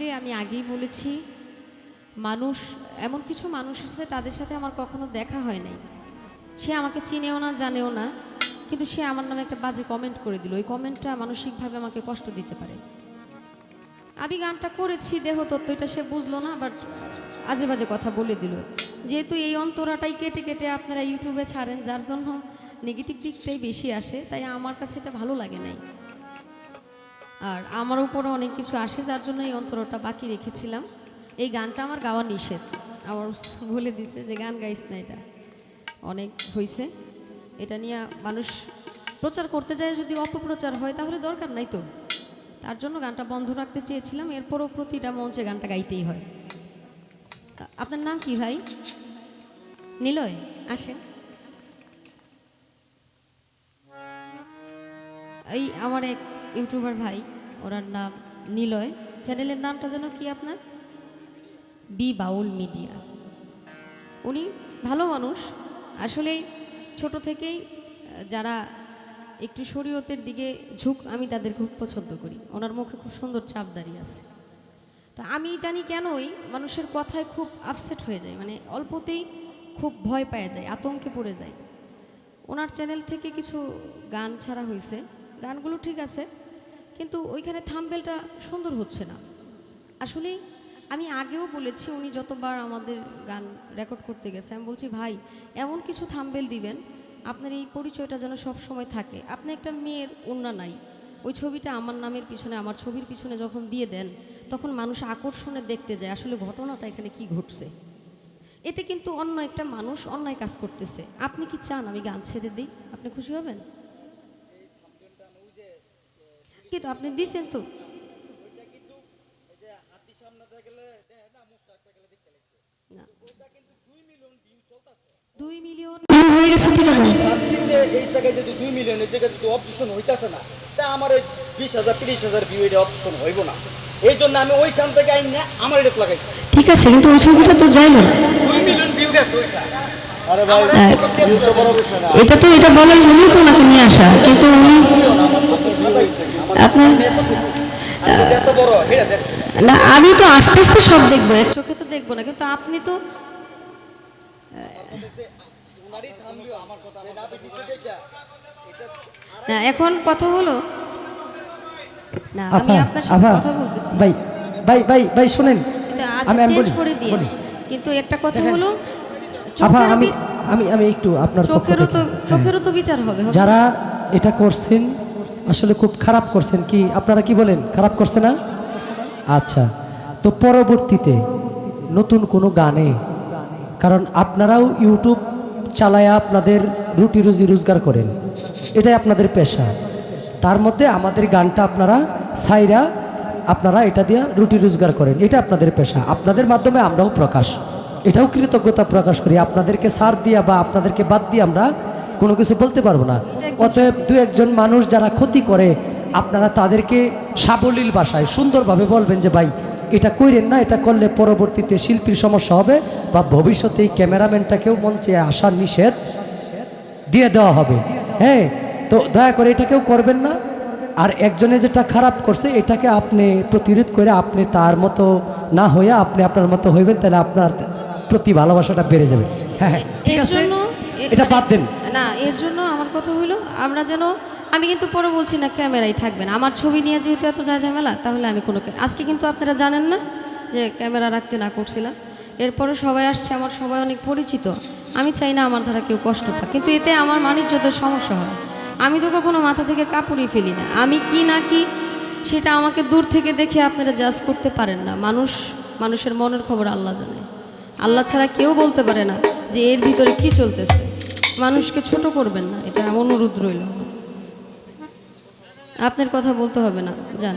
আসলে আমি আগেই বলেছি, মানুষ, এমন কিছু মানুষ আছে তাদের সাথে আমার কখনো দেখা হয় নাই। সে আমাকে চিনেও না, জানেও না, কিন্তু সে আমার নামে একটা বাজে কমেন্ট করে দিল। ওই কমেন্টটা মানসিকভাবে আমাকে কষ্ট দিতে পারে। আমি গানটা করেছি দেহ তত্ত্ব এটা সে বুঝলো না বাট আজে বাজে কথা বলে দিল। যেহেতু এই অন্তরাটাই কেটে কেটে আপনারা ইউটিউবে ছাড়েন, যার জন্য নেগেটিভ দিকটাই বেশি আসে, তাই আমার কাছে এটা ভালো লাগে নাই। আর আমার উপরে অনেক কিছু আসে, যার জন্য এই অন্তরটা বাকি রেখেছিলাম। এই গানটা আমার গাওয়া নিষেধ। আমার বলে দিছে যে, গান গাইস না এটা। অনেক হয়েছে এটা নিয়ে মানুষ প্রচার করতে যায়, যদি অপপ্রচার হয়, তাহলে দরকার নাই তো। তার জন্য গানটা বন্ধ রাখতে চেয়েছিলাম। এরপরও প্রতিটা মঞ্চে গানটা গাইতেই হয়। আপনার নাম কি ভাই? নিলয়, আসেন। এই আমার এক ইউটিউবার ভাই, ওনার নাম নিলয়। চ্যানেলের নামটা যেন কি আপনার? B Baul media. উনি ভালো মানুষ। আসলে ছোট থেকেই যারা একটু শরীয়তের দিকে ঝুঁক, আমি তাদের খুব পছন্দ করি। ওনার মুখে খুব সুন্দর চাপ দাঁড়িয়ে আছে। তো আমি জানি কেনই মানুষের কথায় খুব আপসেট হয়ে যায়। মানে অল্পতেই খুব ভয় পাওয়া যায়, আতঙ্কে পড়ে যায়। ওনার চ্যানেল থেকে কিছু গান ছাড়া হয়েছে। গানগুলো ঠিক আছে, কিন্তু ওইখানে থাম্বেলটা সুন্দর হচ্ছে না। আসলে আমি আগেও বলেছি, উনি যতবার আমাদের গান রেকর্ড করতে গেছে, আমি বলছি, ভাই, এমন কিছু থাম্বেল দিবেন, আপনার এই পরিচয়টা যেন সব সময় থাকে। আপনি একটা মেয়ের অন্যা নাই। ওই ছবিটা আমার নামের পিছনে, আমার ছবির পিছনে যখন দিয়ে দেন, তখন মানুষ আকর্ষণে দেখতে যায়, আসলে ঘটনাটা এখানে কি ঘটছে। এতে কিন্তু অন্য একটা মানুষ অন্যায় কাজ করতেছে। আপনি কি চান আমি গান ছেড়ে দিই? আপনি খুশি হবেন? কিন্তু আপনি দিছেন তো? দুই মিলিয়ন হয়ে গেছে ঠিক আছে এই জায়গায় যদি দুই মিলিয়ন জায়গায় যদি অপশন হইতাছে না তা আমার এই বিশ হাজার তিরিশ হাজার ভিউ এটা অপশন হইব না। এই জন্য আমি ওইখান থেকে আইন না আমার এটা লাগাইছি। ঠিক আছে কিন্তু ওই ছবিটা তো যাইল না দুই মিলিয়ন ভিউ গেছে ওইটা। এটা তো এটা বলার জন্যই তো ওনাকে নিয়ে আসা কিন্তু উনি আপনার না আমি তো আস্তে আস্তে সব দেখব এক চোখে তো দেখব না কিন্তু আপনি তো না এখন কথা হলো না আমি আপনার সাথে কথা বলতেছি ভাই ভাই ভাই ভাই শুনেন এটা আমি আচ্ছা চেঞ্জ করে। কিন্তু একটা কথা হলো আমি আমি একটু আপনার চোখেরও তো হ্যাঁ। চোখেরও তো বিচার হবে যারা এটা করছেন আসলে খুব খারাপ করছেন কি? আপনারা কি বলেন? খারাপ করছে না? আচ্ছা তো পরবর্তীতে নতুন কোনো গানে, কারণ আপনারাও ইউটিউব চালায়া আপনাদের রুটি রুজি রোজগার করেন, এটাই আপনাদের পেশা। তার মধ্যে আমাদের গানটা আপনারা সাইরা আপনারা এটা দিয়ে রুটি রোজগার করেন, এটা আপনাদের পেশা। আপনাদের মাধ্যমে আমরাও প্রকাশ, এটাও কৃতজ্ঞতা প্রকাশ করি। আপনাদেরকে সার দিয়া বা আপনাদেরকে বাদ দিয়ে আমরা কোনো কিছু বলতে পারব না। অতএব দু একজন মানুষ যারা ক্ষতি করে আপনারা তাদেরকে সাবলীল ভাষায় সুন্দরভাবে বলবেন যে ভাই এটা কইরেন না এটা করলে পরবর্তীতে শিল্পীর সমস্যা হবে বা ভবিষ্যতে এই ক্যামেরাম্যানটাকেও মঞ্চে আসার নিষেধ দিয়ে দেওয়া হবে। হ্যাঁ তো দয়া করে এটা কেউ করবেন না। আর একজনে যেটা খারাপ করছে এটাকে আপনি প্রতিরোধ করে আপনি তার মতো না হয়ে আপনি আপনার মতো হইবেন তাহলে আপনার প্রতি ভালোবাসাটা বেড়ে যাবে। হ্যাঁ হ্যাঁ ঠিক আছে? এটা বাদ দেন। না এর জন্য আমার কথা হলো আমরা যেন আমি কিন্তু পরে বলছি না ক্যামেরাই থাকবেন। আমার ছবি নিয়ে যেহেতু এত যা ঝামেলা তাহলে আমি কোনো আজকে কিন্তু আপনারা জানেন না যে ক্যামেরা রাখতে না করছিলাম। এরপরে সবাই আসছে আমার সবাই অনেক পরিচিত। আমি চাই না আমার দ্বারা কেউ কষ্ট পাক কিন্তু এতে আমার মানিজ্যদের সমস্যা হয়। আমি তো কখনো মাথা থেকে কাপড়ই ফেলি না। আমি কি না কি সেটা আমাকে দূর থেকে দেখে আপনারা জাজ করতে পারেন না। মানুষ মানুষের মনের খবর আল্লাহ জানে। আল্লাহ ছাড়া কেউ বলতে পারে না। যে এর ভিতরে কি চলতেছে? মানুষকে ছোট করবেন না, এটা অনুরোধ রইল। আপনার কথা বলতে হবে না জান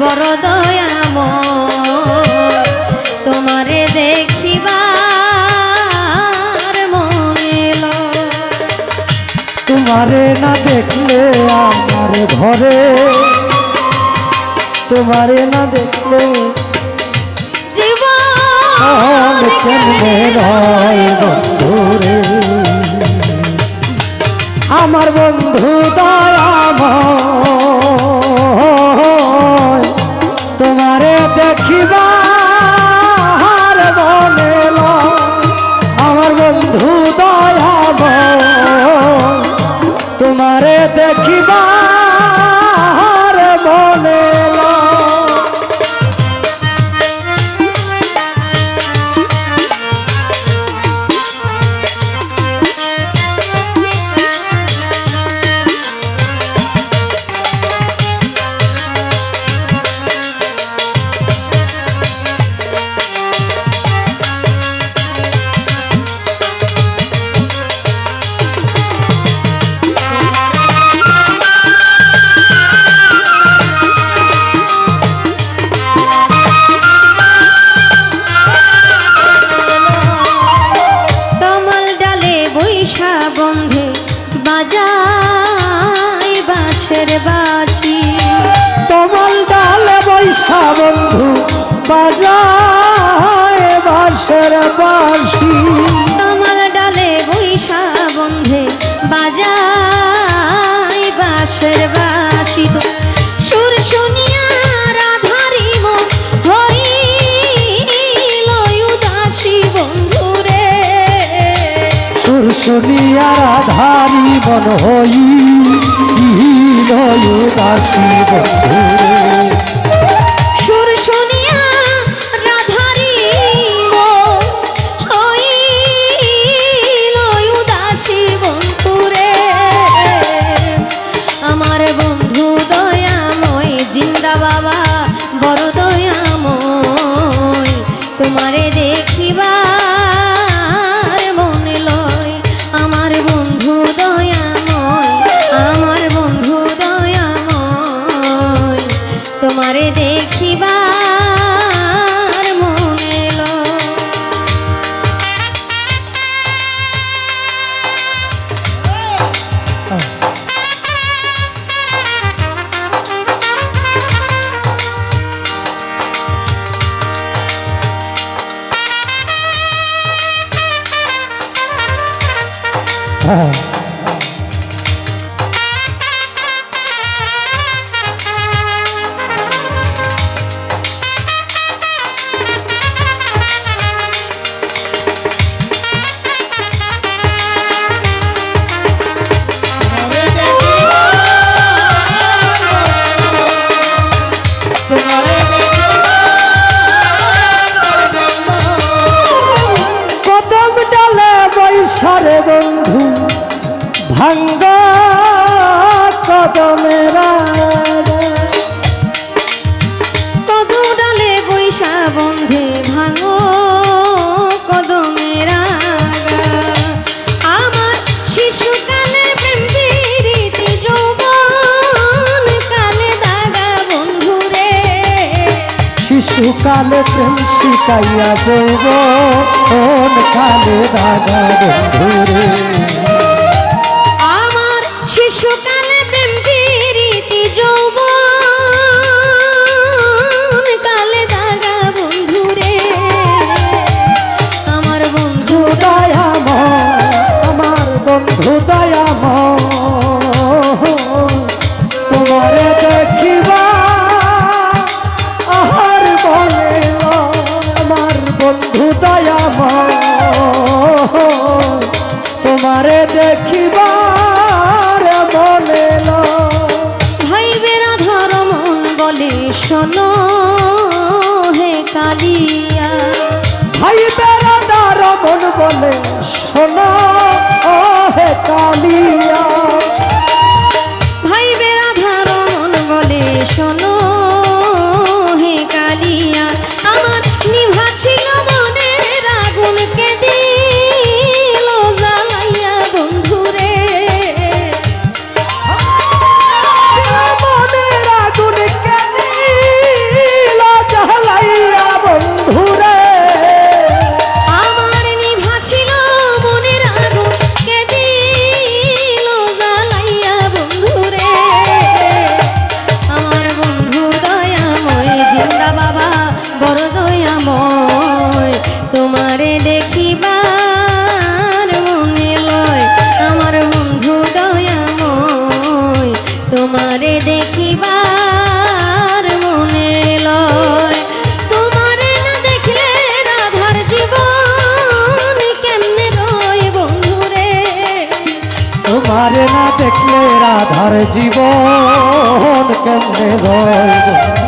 বড় দয়াম তোমারে দেখিবার মনেল তোমারে না দেখলে আমার ঘরে তোমারে না দেখলে জীবন কেমনে রয় আমার বন্ধু দয়াম দেখিবা জীবন হই নয় দাসী বন্ধু Uh-huh. কাইয়া চলব কোন কালে দাদা বন্ধুরে তোমারে রাধার জীবন কেমনে রয়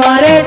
আমার